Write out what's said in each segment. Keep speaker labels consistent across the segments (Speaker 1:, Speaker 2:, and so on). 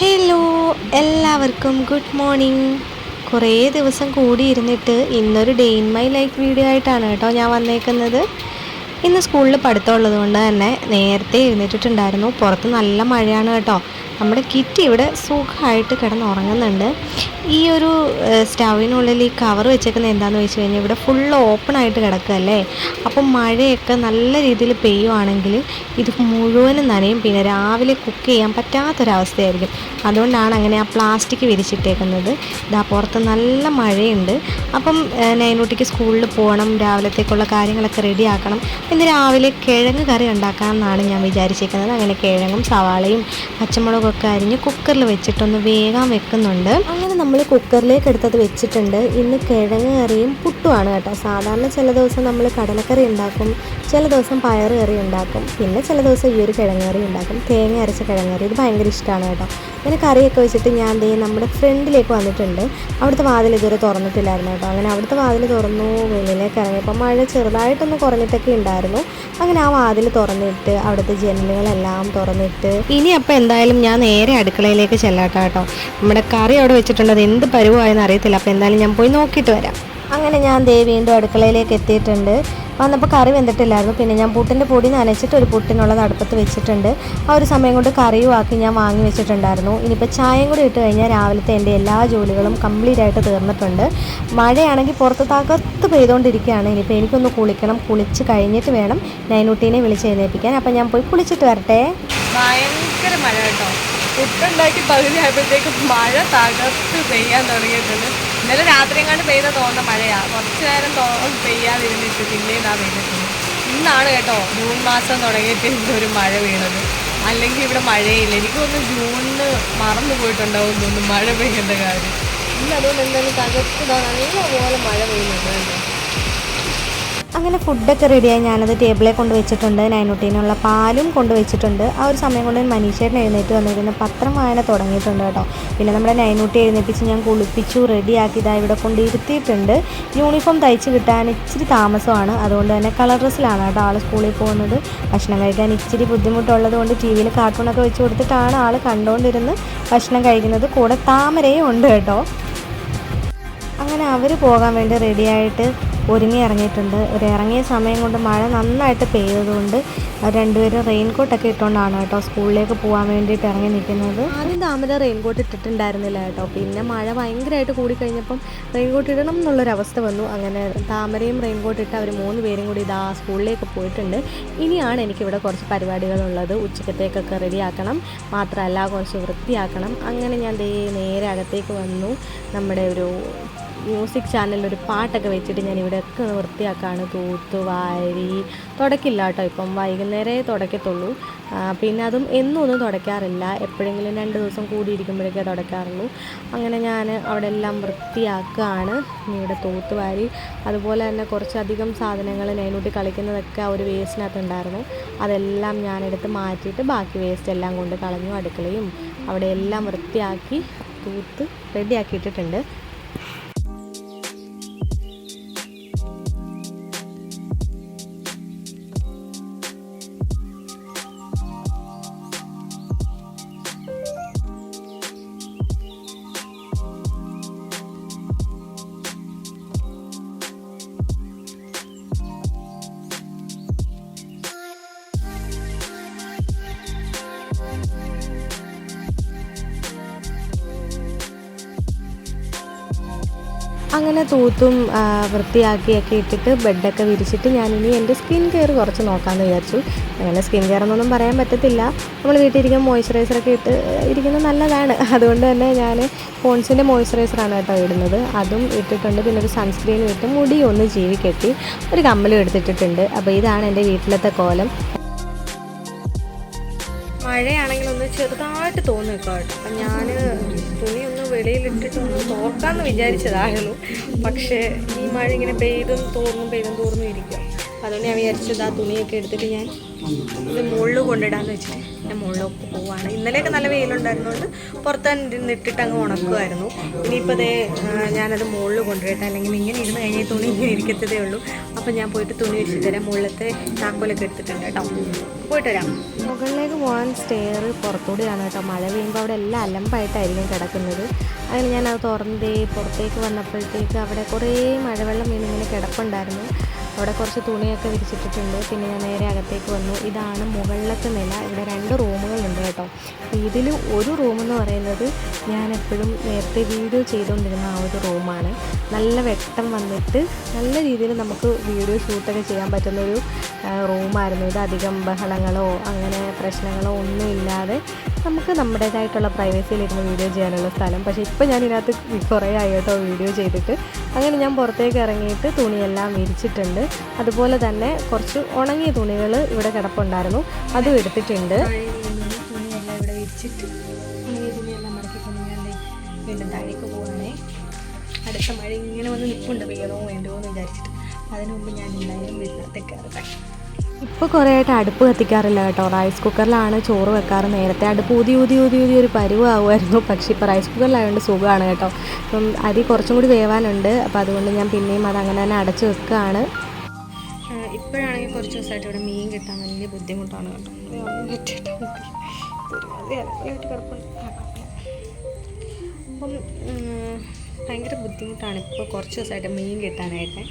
Speaker 1: Hello എല്ലാവർക്കും good morning കുറേ ദിവസം കൂടി ഇരുന്നിട്ട് ഇന്നൊരു day in my life video ആയിട്ടാണ് കേട്ടോ ഞാൻ വന്നേക്കുന്നത്. ഇന്ന് സ്കൂളിൽ പഠിത്തമുള്ളത് കൊണ്ട് തന്നെ നേരത്തെ എഴുന്നേറ്റിട്ടുണ്ടായിരുന്നു. പുറത്ത് നല്ല മഴയാണ് കേട്ടോ. നമ്മുടെ കിറ്റ് ഇവിടെ സുഖമായിട്ട് കിടന്ന് ഉറങ്ങുന്നുണ്ട് ഈ ഒരു സ്റ്റവിനുള്ളിൽ ഈ കവർ വെച്ചേക്കുന്നത് എന്താണെന്ന് വെച്ച് കഴിഞ്ഞാൽ ഇവിടെ ഫുൾ ഓപ്പൺ ആയിട്ട് കിടക്കുകയല്ലേ? അപ്പം മഴയൊക്കെ നല്ല രീതിയിൽ പെയ്യുവാണെങ്കിൽ ഇത് മുഴുവനും നനയും. പിന്നെ രാവിലെ കുക്ക് ചെയ്യാൻ പറ്റാത്തൊരവസ്ഥയായിരിക്കും. അതുകൊണ്ടാണ് അങ്ങനെ ആ പ്ലാസ്റ്റിക് വിരിച്ചിട്ടേക്കുന്നത്. ഇതാ പുറത്ത് നല്ല മഴയുണ്ട്. അപ്പം നൈനോട്ടിക്ക് നൈനൂട്ടിക്ക് സ്കൂളിൽ പോകണം. രാവിലത്തേക്കുള്ള കാര്യങ്ങളൊക്കെ റെഡിയാക്കണം. പിന്നെ രാവിലെ കിഴങ്ങ് കറി ഉണ്ടാക്കാമെന്നാണ് ഞാൻ വിചാരിച്ചേക്കുന്നത്. അങ്ങനെ കിഴങ്ങും സവാളയും പച്ചമുളകൊക്കെ അരിഞ്ഞ് കുക്കറിൽ വെച്ചിട്ടൊന്ന് വേഗം വെക്കുന്നുണ്ട്. അങ്ങനെ നമ്മൾ കുക്കറിലേക്ക് എടുത്തത് വെച്ചിട്ടുണ്ട്. ഇന്ന് കിഴങ്ങ് കറിയും പുട്ടുമാണ് കേട്ടോ. സാധാരണ ചില ദിവസം നമ്മൾ കടലക്കറി ഉണ്ടാക്കും. ചില ദിവസം പയർ കറി ഉണ്ടാക്കും പിന്നെ ചില ദിവസം ഈ ഒരു കിഴങ്ങ് കറി ഉണ്ടാക്കും. തേങ്ങ അരച്ച കിഴങ്ങ് കറി ഇത് ഭയങ്കര ഇഷ്ടമാണ് കേട്ടോ. അങ്ങനെ കറിയൊക്കെ വെച്ചിട്ട് ഞാൻ ദേ നമ്മുടെ ഫ്രണ്ടിലേക്ക് വന്നിട്ടുണ്ട്. അവിടുത്തെ വാതിൽ ഇതുവരെ തുറന്നിട്ടില്ലായിരുന്നു കേട്ടോ. അങ്ങനെ അവിടുത്തെ വാതിൽ തുറന്നു വെളിയിലേക്ക് ഇറങ്ങിയപ്പോൾ മഴ ചെറുതായിട്ടൊന്ന് കുറഞ്ഞിട്ടൊക്കെ ഉണ്ടായിരുന്നു. അങ്ങനെ ആ വാതിൽ തുറന്നിട്ട് അവിടുത്തെ ജനലുകളെല്ലാം തുറന്നിട്ട് ഇനി അപ്പോൾ എന്തായാലും ഞാൻ നേരെ അടുക്കളയിലേക്ക് ചെല്ലാട്ടോ കേട്ടോ. നമ്മുടെ കറി അവിടെ വെച്ചിട്ടുണ്ട്. അത് എന്ത് പരുവായെന്ന് അറിയത്തില്ല. അപ്പോൾ എന്തായാലും ഞാൻ പോയി നോക്കിയിട്ട് വരാം. അങ്ങനെ ഞാൻ ദേ വീണ്ടും അടുക്കളയിലേക്ക് എത്തിയിട്ടുണ്ട്. വന്നപ്പോൾ കറി വെന്തിട്ടില്ലായിരുന്നു. പിന്നെ ഞാൻ പുട്ടിന്റെ പൊടി നനച്ചിട്ട് ഒരു പുട്ടിനുള്ളത് അടുപ്പത്ത് വെച്ചിട്ടുണ്ട്. ആ ഒരു സമയം കൊണ്ട് കറിയും ആക്കി ഞാൻ വാങ്ങി വെച്ചിട്ടുണ്ടായിരുന്നു. ഇനിയിപ്പോൾ ചായയും കൂടി ഇട്ട് കഴിഞ്ഞാൽ രാവിലത്തെ എന്റെ എല്ലാ ജോലികളും കംപ്ലീറ്റ് ആയിട്ട് തീർന്നിട്ടുണ്ട്. മഴയാണെങ്കിൽ പുറത്ത് തകർത്ത് പെയ്തുകൊണ്ടിരിക്കുകയാണ്. ഇനിയിപ്പോൾ എനിക്കൊന്ന് കുളിക്കണം. കുളിച്ച് കഴിഞ്ഞിട്ട് വേണം നൈനുട്ടീനെ വിളിച്ച് എഴുന്നേൽപ്പിക്കാൻ. അപ്പം ഞാൻ പോയി കുളിച്ചിട്ട് വരട്ടെ.
Speaker 2: ഭയങ്കര മഴ കേട്ടോ. പുട്ടുണ്ടാക്കി പകുതി ആയപ്പോഴത്തേക്കും മഴ തകർത്ത് പെയ്യാൻ തുടങ്ങിയിട്ടുണ്ട്. ഇന്നലെ രാത്രി എങ്ങാണ്ട് പെയ്ത തോന്നുന്ന മഴയാ. കുറച്ചു നേരം പെയ്യാതിരുന്നിട്ട് പിന്നെ ഇതാ പെയ്തിട്ടുണ്ട് ഇന്നാണ് കേട്ടോ ജൂൺ മാസം തുടങ്ങിയിട്ട് ഇവിടെ ഒരു മഴ വീണത്. അല്ലെങ്കിൽ ഇവിടെ മഴയില്ല. എനിക്ക് തോന്നുന്നു ജൂണിന് മറന്നു പോയിട്ടുണ്ടാവും തോന്നുന്നു മഴ പെയ്യേണ്ട കാര്യം. ഇന്ന് അതുകൊണ്ട് എന്തായാലും തകർത്ത് നല്ലപോലെ മഴ പെയ്യുന്നുണ്ട് കേട്ടോ.
Speaker 1: അങ്ങനെ ഫുഡൊക്കെ റെഡിയായി ഞാനത് ടേബിളിൽ കൊണ്ട് വെച്ചിട്ടുണ്ട്. നൈനുട്ടീനുള്ള പാലും കൊണ്ട് വെച്ചിട്ടുണ്ട്. ആ ഒരു സമയം കൊണ്ട് മനീഷേട്ടൻ എഴുന്നേറ്റ് വന്നിരുന്ന പത്രം വായന തുടങ്ങിയിട്ടുണ്ട് കേട്ടോ. പിന്നെ നമ്മുടെ നൈനുട്ടി എഴുന്നേപ്പിച്ച് ഞാൻ കുളിപ്പിച്ചു റെഡിയാക്കി ഇതാ ഇവിടെ കൊണ്ട് ഇരുത്തിയിട്ടുണ്ട് യൂണിഫോം തയ്ച്ച് കിട്ടാൻ ഇച്ചിരി താമസമാണ്. അതുകൊണ്ട് തന്നെ കളർ ഡ്രസ്സിലാണ് കേട്ടോ ആൾ സ്കൂളിൽ പോകുന്നത്. ഭക്ഷണം കഴിക്കാൻ ഇച്ചിരി ബുദ്ധിമുട്ടുള്ളത് കൊണ്ട് ടി വിയിൽ കാർട്ടൂണൊക്കെ വെച്ച് കൊടുത്തിട്ടാണ് ആൾ കണ്ടുകൊണ്ടിരുന്ന് ഭക്ഷണം കഴിക്കുന്നത്. കൂടെ താമരയും ഉണ്ട് കേട്ടോ. അങ്ങനെ അവർ പോകാൻ വേണ്ടി റെഡിയായിട്ട് ഒരുങ്ങി ഇറങ്ങിയിട്ടുണ്ട്. ഒരു ഇറങ്ങിയ സമയം കൊണ്ട് മഴ നന്നായിട്ട് പെയ്തതുകൊണ്ട് രണ്ടുപേരും റെയിൻകോട്ടൊക്കെ ഇട്ടുകൊണ്ടാണ് കേട്ടോ സ്കൂളിലേക്ക് പോകാൻ വേണ്ടിയിട്ട് ഇറങ്ങി നിൽക്കുന്നത് ആദ്യം താമര റെയിൻകോട്ട് ഇട്ടിട്ടുണ്ടായിരുന്നില്ല കേട്ടോ. പിന്നെ മഴ ഭയങ്കരമായിട്ട് കൂടിക്കഴിഞ്ഞപ്പം റെയിൻകോട്ട് ഇടണം എന്നുള്ളൊരവസ്ഥ വന്നു. അങ്ങനെ താമരയും റെയിൻകോട്ട് ഇട്ട് അവർ മൂന്ന് പേരും കൂടി ഇതാ സ്കൂളിലേക്ക് പോയിട്ടുണ്ട്. ഇനിയാണ് എനിക്കിവിടെ കുറച്ച് പരിപാടികളുള്ളത്. ഉച്ചക്കത്തേക്കൊക്കെ റെഡിയാക്കണം. മാത്രമല്ല കുറച്ച് വൃത്തിയാക്കണം. അങ്ങനെ ഞാൻ ദേ നേരെ അകത്തേക്ക് വന്നു. നമ്മുടെ ഒരു മ്യൂസിക് ചാനലിൽ ഒരു പാട്ടൊക്കെ വെച്ചിട്ട് ഞാൻ ഇവിടെയൊക്കെ വൃത്തിയാക്കാണ്. തൂത്ത് വാരി തുടക്കില്ല കേട്ടോ. ഇപ്പം വൈകുന്നേരമേ തുടക്കത്തുള്ളൂ. പിന്നെ അതും എന്നും ഒന്നും തുടയ്ക്കാറില്ല എപ്പോഴെങ്കിലും രണ്ട് ദിവസം കൂടിയിരിക്കുമ്പോഴൊക്കെ തുടയ്ക്കാറുള്ളൂ അങ്ങനെ ഞാൻ അവിടെ എല്ലാം വൃത്തിയാക്കുകയാണ് ഇവിടെ തൂത്ത് വാരി അതുപോലെ തന്നെ കുറച്ചധികം സാധനങ്ങൾ നൈനൂട്ടി കളിക്കുന്നതൊക്കെ ആ ഒരു വേസ്റ്റിനകത്ത് ഉണ്ടായിരുന്നു അതെല്ലാം ഞാനെടുത്ത് മാറ്റിയിട്ട് ബാക്കി വേസ്റ്റ് എല്ലാം കൊണ്ട് കളഞ്ഞു അടുക്കളയും അവിടെ എല്ലാം വൃത്തിയാക്കി തൂത്ത് റെഡിയാക്കി ഇട്ടിട്ടുണ്ട് അങ്ങനെ തൂത്തും വൃത്തിയാക്കിയൊക്കെ ഇട്ടിട്ട് ബെഡൊക്കെ വിരിച്ചിട്ട് ഞാനിനി എന്റെ സ്കിൻ കെയർ കുറച്ച് നോക്കാമെന്ന് വിചാരിച്ചു. അങ്ങനെ സ്കിൻ കെയർ എന്നൊന്നും പറയാൻ പറ്റത്തില്ല. നമ്മൾ വീട്ടിലിരിക്കുമ്പോൾ മോയ്സ്ചറൈസറൊക്കെ ഇട്ട് ഇരിക്കുന്നത് നല്ലതാണ്. അതുകൊണ്ട് തന്നെ ഞാൻ പോൺസിന്റെ മോയ്സ്ചറൈസറാണ് കേട്ടോ ഇടുന്നത്. അതും ഇട്ടിട്ടുണ്ട്. പിന്നെ ഒരു സൺസ്ക്രീനും ഇട്ട് മുടി ഒന്ന് ജീവി കെട്ടി ഒരു കമ്മലും എടുത്തിട്ടിട്ടുണ്ട്. അപ്പോൾ ഇതാണ് എന്റെ വീട്ടിലത്തെ കോലം. മഴയാണെങ്കിൽ ചെറുതായിട്ട് തോന്നി കേട്ടോ. അപ്പം ഞാൻ തുണിയൊന്ന് വെളിയിലിട്ടിട്ടൊന്ന് തോർക്കാമെന്ന് വിചാരിച്ചതായിരുന്നു. പക്ഷേ ഈ മഴ ഇങ്ങനെ പെയ്തും തോർന്നും പെയ്തും തോർന്നും ഇരിക്കുക അതുകൊണ്ട് ഞാൻ വിചാരിച്ചത് ആ തുണിയൊക്കെ എടുത്തിട്ട് ഞാൻ
Speaker 2: ഇത് മുകളിൽ കൊണ്ടിടാന്ന് വെച്ചിട്ട് ഞാൻ മുകളിലൊക്കെ പോവാണ്. ഇന്നലെയൊക്കെ നല്ല വെയിലുണ്ടായിരുന്നുകൊണ്ട് പുറത്ത് നിട്ടിട്ട് അങ്ങ് ഉണക്കുമായിരുന്നു. ഇനിയിപ്പോൾ അതേ ഞാനത് മുകളിൽ കൊണ്ടുവരട്ടെ അല്ലെങ്കിൽ ഇങ്ങനെ ഇരുന്ന് കഴിഞ്ഞാൽ തുണി ഇങ്ങനെ ഇരിക്കത്തതേ ഉള്ളൂ. അപ്പം ഞാൻ പോയിട്ട് തുണി വെച്ച് തരാം. മുകളിലത്തെ താക്കോലൊക്കെ എടുത്തിട്ടുണ്ട് കേട്ടോ. പോയിട്ട് വരാം.
Speaker 1: മുകളിലേക്ക് പോകാൻ സ്റ്റെയർ പുറത്തൂടെയാണ് കേട്ടോ. മഴ പെയ്യുമ്പോൾ അവിടെ എല്ലാം അലമ്പായിട്ടായിരിക്കും കിടക്കുന്നത്. അങ്ങനെ ഞാൻ അത് തുറന്നേ പുറത്തേക്ക് വന്നപ്പോഴത്തേക്ക് അവിടെ കുറേ മഴവെള്ളം വീണിങ്ങനെ കിടപ്പുണ്ടായിരുന്നു. അവിടെ കുറച്ച് തുണിയൊക്കെ വിരിച്ചിട്ടിട്ടുണ്ട്. പിന്നെ ഞാൻ നേരെ അകത്തേക്ക് വന്നു. ഇതാണ് മുകളിലത്തെ നില. ഇവിടെ രണ്ട് റൂമുകളുണ്ട് കേട്ടോ. ഇതിൽ ഒരു റൂം എന്ന് പറയുന്നത് ഞാൻ എപ്പോഴും നേരത്തെ വീഡിയോ ചെയ്തുകൊണ്ടിരുന്ന ആ ഒരു റൂമാണ്. നല്ല വെട്ടം വന്നിട്ട് നല്ല രീതിയിൽ നമുക്ക് വീഡിയോ ഷൂട്ടൊക്കെ ചെയ്യാൻ പറ്റുന്നൊരു റൂമായിരുന്നു. ഇത് അധികം ബഹളങ്ങളോ അങ്ങനെ പ്രശ്നങ്ങളോ ഒന്നും ഇല്ലാതെ നമുക്ക് നമ്മുടേതായിട്ടുള്ള പ്രൈവസിയിലിരുന്ന് വീഡിയോ ചെയ്യാനുള്ള സ്ഥലം. പക്ഷേ ഇപ്പോൾ ഞാൻ ഇതിനകത്ത് കുറേ ആയി കേട്ടോ വീഡിയോ ചെയ്തിട്ട്. അങ്ങനെ ഞാൻ പുറത്തേക്ക് ഇറങ്ങിയിട്ട് തുണിയെല്ലാം വിരിച്ചിട്ടുണ്ട്. അതുപോലെ തന്നെ കുറച്ച് ഉണങ്ങിയ തുണികൾ ഇവിടെ കിടപ്പുണ്ടായിരുന്നു. അതും എടുത്തിട്ടുണ്ട്.
Speaker 2: ഇവിടെ അടുത്ത മഴ ഇങ്ങനെ വന്ന് നിൽപ്പുണ്ട്. പെയ്യണോ വേണ്ടോ എന്ന് വിചാരിച്ചിട്ട്. അതിനു മുമ്പ് ഞാൻ എന്തായാലും വീട്ടിനകത്തേക്ക് കയറട്ടെ.
Speaker 1: ഇപ്പോൾ കുറേ ആയിട്ട് അടുപ്പ് കത്തിക്കാറില്ല കേട്ടോ. റൈസ് കുക്കറിലാണ് ചോറ് വെക്കാറ്. നേരത്തെ അടുപ്പ് ഊതി ഊതി ഊതി ഊതി ഒരു പരുവാകുമായിരുന്നു പക്ഷേ ഇപ്പോൾ റൈസ് കുക്കറിലായതുകൊണ്ട് സുഖമാണ് കേട്ടോ. അപ്പം അരി കുറച്ചും കൂടി വേവാനുണ്ട്. അപ്പോൾ അതുകൊണ്ട് ഞാൻ പിന്നെയും അത് അങ്ങനെ തന്നെ അടച്ച് വെക്കുകയാണ്
Speaker 2: ഇപ്പോഴാണെങ്കിൽ കുറച്ച് ദിവസമായിട്ട് ഇവിടെ മീൻ കിട്ടാൻ വലിയ ബുദ്ധിമുട്ടാണ് കേട്ടോ. അപ്പം ഭയങ്കര ബുദ്ധിമുട്ടാണ് ഇപ്പോൾ കുറച്ച് ദിവസമായിട്ട് മീൻ കിട്ടാനായിട്ട്.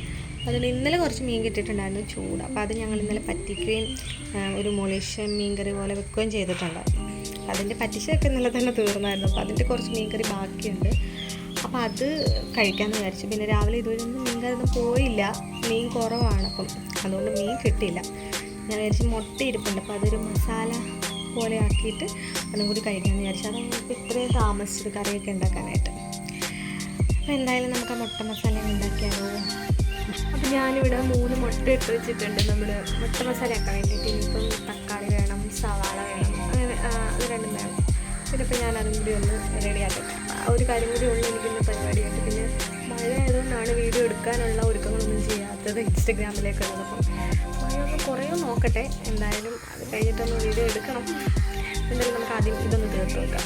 Speaker 2: അതുകൊണ്ട് ഇന്നലെ കുറച്ച് മീൻ കിട്ടിയിട്ടുണ്ടായിരുന്നു ചൂട്. അപ്പോൾ അത് ഞങ്ങൾ ഇന്നലെ പറ്റിക്കുകയും ഒരു മൊളീഷ്യൻ മീൻ കറി പോലെ വെക്കുകയും ചെയ്തിട്ടുണ്ട്. അതിന്റെ പറ്റിശയൊക്കെ ഇന്നലെ തന്നെ തീർന്നായിരുന്നു. അപ്പോൾ അതിന്റെ കുറച്ച് മീൻ കറി ബാക്കിയുണ്ട്. അപ്പോൾ അത് കഴിക്കാമെന്ന് വിചാരിച്ചു. പിന്നെ രാവിലെ ഇതുവരെയൊന്നും മീൻ കറി ഒന്നും പോയില്ല. മീൻ കുറവാണ് അപ്പം. അതുകൊണ്ട് മീൻ കിട്ടിയില്ല. ഞാൻ വിചാരിച്ചു മുട്ട ഇരിപ്പുണ്ട്. അപ്പോൾ അതൊരു മസാല പോലെ ആക്കിയിട്ട് അതും കൂടി കഴിക്കാമെന്ന് വിചാരിച്ചു. അതാണ് ഇപ്പോൾ ഇത്രയും താമസിച്ചത് കറിയൊക്കെ ഉണ്ടാക്കാനായിട്ട്. അപ്പോൾ എന്തായാലും നമുക്ക് ആ മുട്ട മസാല ഉണ്ടാക്കിയാലോ? ഞാനിവിടെ മൂന്ന് മുട്ട ഇട്ട് വെച്ചിട്ടുണ്ട്. നമ്മൾ മുട്ട മസാല ആക്കാൻ വേണ്ടിയിട്ട് ഇനിയിപ്പം തക്കാളി വേണം സവാള വേണം അങ്ങനെ അത് രണ്ടും വേണം. പിന്നെ ഇപ്പം ഞാൻ അതും കൂടി ഒന്ന് റെഡിയാക്കട്ടെ ആ ഒരു കാര്യം കൂടി ഉള്ളു എനിക്കിന്ന് പരിപാടിയായിട്ട്. പിന്നെ മഴ ആയതുകൊണ്ടാണ് വീഡിയോ എടുക്കാനുള്ള ഒരുക്കങ്ങളൊന്നും ചെയ്യാത്തത് ഇൻസ്റ്റഗ്രാമിലേക്കുള്ളത്. അപ്പം മഴ കുറേ നോക്കട്ടെ. എന്തായാലും അത് കഴിഞ്ഞിട്ടൊന്ന് വീഡിയോ എടുക്കണം. എന്തായാലും നമുക്ക് ആദ്യം ഇതൊന്ന് തീർത്ത് വെക്കാം.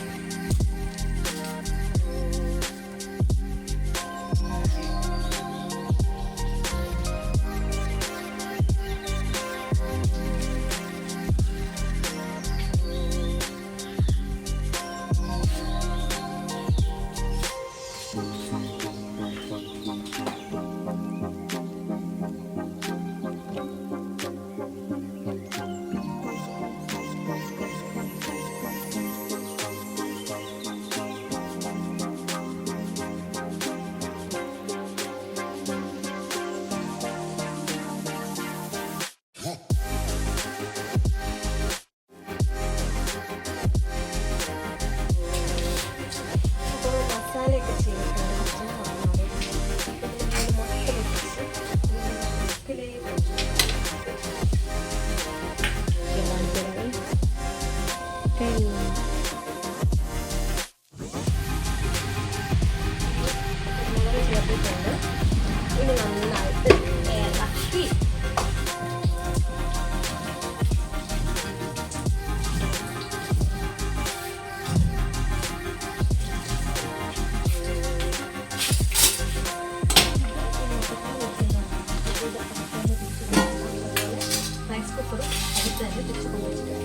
Speaker 2: കുക്കറും അടുത്ത് തന്നെ തിരിച്ച് കൊണ്ടുവച്ചിട്ട്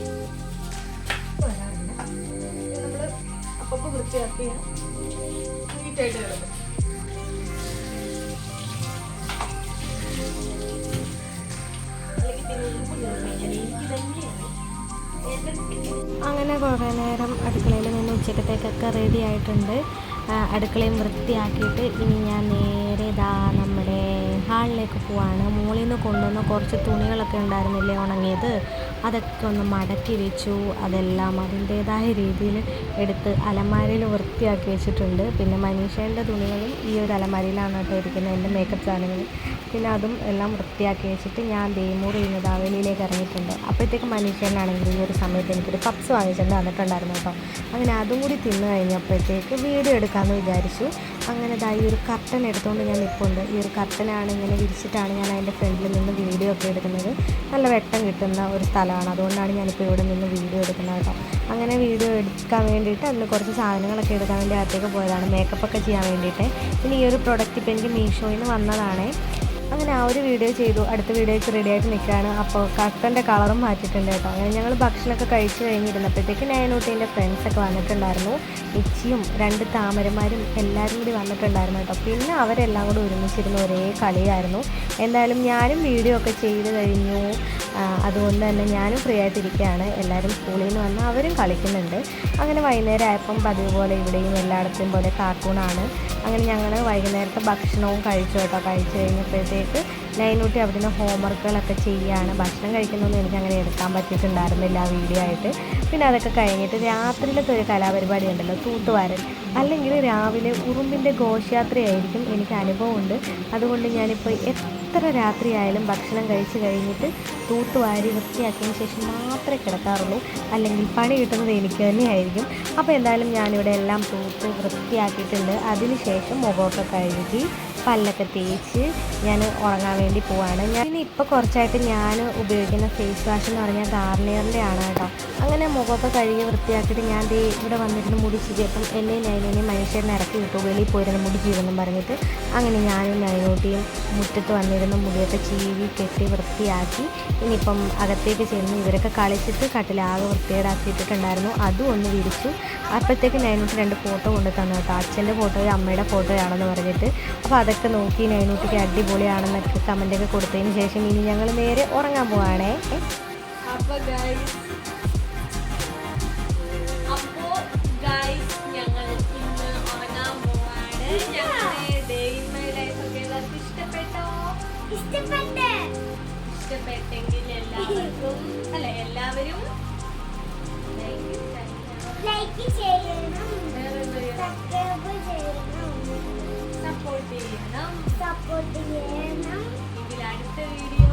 Speaker 2: വരാറില്ല നമ്മൾ അപ്പം വൃത്തിയാക്കി നീറ്റായിട്ട്
Speaker 1: അങ്ങനെ കുറേ നേരം അടുക്കളയിൽ നിന്ന് ഉച്ചക്കത്തേക്കൊക്കെ റെഡി ആയിട്ടുണ്ട്. അടുക്കളയും വൃത്തിയാക്കിയിട്ട് ഇനി ഞാൻ നേരെ ഇതാ നമ്മുടെ ഹാളിലേക്ക് പോവാണ്. മുകളിൽ നിന്ന് കൊണ്ടുവന്ന കുറച്ച് തുണികളൊക്കെ ഉണ്ടായിരുന്നില്ലേ ഉണങ്ങിയത്? അതൊക്കെ ഒന്ന് മടക്കി വെച്ചു. അതെല്ലാം അതിന്റേതായ രീതിയിൽ എടുത്ത് അലമാരയിൽ വൃത്തിയാക്കി വെച്ചിട്ടുണ്ട്. പിന്നെ മനീഷേന്റെ തുണികളും ഈ ഒരു അലമാരയിലാണ് കേട്ടോ ഇരിക്കുന്നത്. എന്റെ മേക്കപ്പ് സാധനങ്ങൾ. പിന്നെ അതും എല്ലാം വൃത്തിയാക്കി വെച്ചിട്ട് ഞാൻ ദേമൂർ ചെയ്യുന്നത് ദാവേലിയിലേക്ക് ഇറങ്ങിയിട്ടുണ്ട്. അപ്പോഴത്തേക്ക് മനീഷേനാണെങ്കിൽ ഈ ഒരു സമയത്ത് എനിക്കൊരു പപ്സ് വാങ്ങിച്ചിട്ട് തന്നിട്ടുണ്ടായിരുന്നു കേട്ടോ. അങ്ങനെ അതും കൂടി തിന്നു കഴിഞ്ഞപ്പോഴത്തേക്ക് വീഡിയോ എടുക്കാമെന്ന് വിചാരിച്ചു. അങ്ങനെ ദാ ഈ ഒരു കർട്ടൻ എടുത്തുകൊണ്ട് ഞാൻ നിൽപ്പുണ്ട് ഈ ഒരു കർട്ടനാണ് ഇങ്ങനെ വിരിച്ചിട്ടാണ് ഞാൻ അതിന്റെ ഫ്രണ്ടിൽ നിന്ന് വീഡിയോ ഒക്കെ എടുക്കുന്നത്. നല്ല വെട്ടം കിട്ടുന്ന ഒരു സ്ഥലം സ്ഥലമാണ്. അതുകൊണ്ടാണ് ഞാനിപ്പോൾ ഇവിടെ നിന്ന് വീഡിയോ എടുക്കുന്നത് കേട്ടോ. അങ്ങനെ വീഡിയോ എടുക്കാൻ വേണ്ടിയിട്ട് അതിൽ കുറച്ച് സാധനങ്ങളൊക്കെ എടുക്കാൻ വേണ്ടി അകത്തേക്ക് പോയതാണ്. മേക്കപ്പ് ഒക്കെ ചെയ്യാൻ വേണ്ടിയിട്ട്. പിന്നെ ഈ ഒരു പ്രൊഡക്റ്റ് ഇപ്പോൾ എനിക്ക് മീഷോയിൽ നിന്ന് വന്നതാണ്. അങ്ങനെ ആ ഒരു വീഡിയോ ചെയ്തു. അടുത്ത വീഡിയോയ്ക്ക് റെഡി ആയിട്ട് നിൽക്കുകയാണ്. അപ്പോൾ കട്ടന്റെ കളറും മാറ്റിയിട്ടുണ്ട് കേട്ടോ. അങ്ങനെ ഞങ്ങൾ ഭക്ഷണമൊക്കെ കഴിച്ച് കഴിഞ്ഞിരുന്നപ്പോഴത്തേക്ക് നയനൂട്ടീന്റെ ഫ്രണ്ട്സൊക്കെ വന്നിട്ടുണ്ടായിരുന്നു. ഇച്ചിയും രണ്ട് താമരമാരും എല്ലാവരും കൂടി വന്നിട്ടുണ്ടായിരുന്നു കേട്ടോ. പിന്നെ അവരെല്ലാം കൂടി ഒരുമിച്ചിരുന്ന ഒരേ കളിയായിരുന്നു. എന്തായാലും ഞാനും വീഡിയോ ഒക്കെ ചെയ്ത് കഴിഞ്ഞു. അതുകൊണ്ട് തന്നെ ഞാനും ഫ്രീ ആയിട്ടിരിക്കുകയാണ്. എല്ലാവരും സ്കൂളിൽ നിന്ന് വന്ന് അവരും കളിക്കുന്നുണ്ട്. അങ്ങനെ വൈകുന്നേരം ആയപ്പം പതിവ് പോലെ ഇവിടെയും എല്ലായിടത്തും പോലെ കാർട്ടൂണാണ് അങ്ങനെ ഞങ്ങൾ വൈകുന്നേരത്തെ ഭക്ഷണവും കഴിച്ചു കേട്ടോ. കഴിച്ചു കഴിഞ്ഞപ്പോഴത്തേക്ക് നൈനൂട്ടി അവിടുന്ന് ഹോംവർക്കുകളൊക്കെ ചെയ്യുകയാണ് ഭക്ഷണം കഴിക്കുന്നൊന്നും എനിക്ക് അങ്ങനെ എടുക്കാൻ പറ്റിയിട്ടുണ്ടായിരുന്നില്ല ആ വീഡിയോ ആയിട്ട്. പിന്നെ അതൊക്കെ കഴിഞ്ഞിട്ട് രാത്രിയിലത്തെ ഒരു കലാപരിപാടി ഉണ്ടല്ലോ തൂത്തുവാരൽ അല്ലെങ്കിൽ രാവിലെ ഉറുമ്പിന്റെ ഘോഷയാത്രയായിരിക്കും എനിക്ക് അനുഭവമുണ്ട്. അതുകൊണ്ട് ഞാനിപ്പോൾ എത്ര രാത്രിയായാലും ഭക്ഷണം കഴിച്ച് കഴിഞ്ഞിട്ട് തൂത്തുവാരി വൃത്തിയാക്കിയതിന് ശേഷം മാത്രമേ കിടക്കാറുള്ളൂ. അല്ലെങ്കിൽ പണി കിട്ടുന്നത് എനിക്ക് തന്നെയായിരിക്കും. അപ്പോൾ എന്തായാലും ഞാനിവിടെ എല്ലാം തൂത്ത് വൃത്തിയാക്കിയിട്ടുണ്ട്. അതിനുശേഷം മുഖമൊക്കെ കഴുകി പല്ലൊക്കെ തേച്ച് ഞാൻ ഉറങ്ങാൻ വേണ്ടി പോവാണ്. ഞാൻ ഇനി ഇപ്പോൾ കുറച്ചായിട്ട് ഞാൻ ഉപയോഗിക്കുന്ന ഫേസ് വാഷ് എന്ന് പറഞ്ഞാൽ ഗാർണിയറിന്റെ ആണ് കേട്ടോ. അങ്ങനെ മുഖമൊക്കെ കഴുകി വൃത്തിയാക്കിയിട്ട് ഞാൻ ദേ ഇവിടെ വന്നിരുന്ന് മുടി ചീകിയപ്പം എന്നെയും നൈനേനെയും മനുഷ്യനെ ഇറക്കി വിട്ടു. വെളിയിൽ പോയിരുന്ന് മുടി ചീവെന്നും പറഞ്ഞിട്ട്. അങ്ങനെ ഞാനും നൈനൂട്ടിയും മുറ്റത്ത് വന്നിരുന്ന് മുടിയൊക്കെ ചീവി കെട്ടി വൃത്തിയാക്കി. ഇനിയിപ്പം അകത്തേക്ക് ചെന്ന് ഇവരൊക്കെ കളിച്ചിട്ട് കട്ടിലാകെ വൃത്തികേടാക്കിയിട്ടുണ്ടായിരുന്നു അതും ഒന്ന് വിരിച്ചു. അപ്പോഴത്തേക്ക് നൈനൂട്ടി രണ്ട് ഫോട്ടോ കൊണ്ട് തന്നു കേട്ടോ. അച്ഛന്റെ ഫോട്ടോയും അമ്മയുടെ ഫോട്ടോയാണെന്ന് പറഞ്ഞിട്ട്. അപ്പോൾ അതൊക്കെ നോക്കി നൈനൂട്ടിക്ക് അടിപൊളിയാണെന്നൊക്കെ കമന്റൊക്കെ കൊടുത്തതിന് ശേഷം ഇനി ഞങ്ങൾ നേരെ ഉറങ്ങാൻ പോവാണേ.
Speaker 2: അപ്പൊ ഗൈസ് അപ്പോ ഗൈസ് ഞങ്ങൾ ഇന്ന് ഉറങ്ങാൻ പോവാണ്. ഞങ്ങളുടെ ഡേ ഇൻ മൈ ലൈഫ് ഒക്കെ എല്ലാവർക്കും ഇഷ്ടപ്പെട്ടോ?
Speaker 3: ഇഷ്ടപ്പെട്ടേ.
Speaker 2: ഇഷ്ടപ്പെട്ടെങ്കിൽ എല്ലാവർക്കും അല്ല എല്ലാവരും ലൈക്ക് ചെയ്യണം.
Speaker 3: സപ്പോർട്ട് ചെയ്യണം. അടുത്ത വീഡിയോ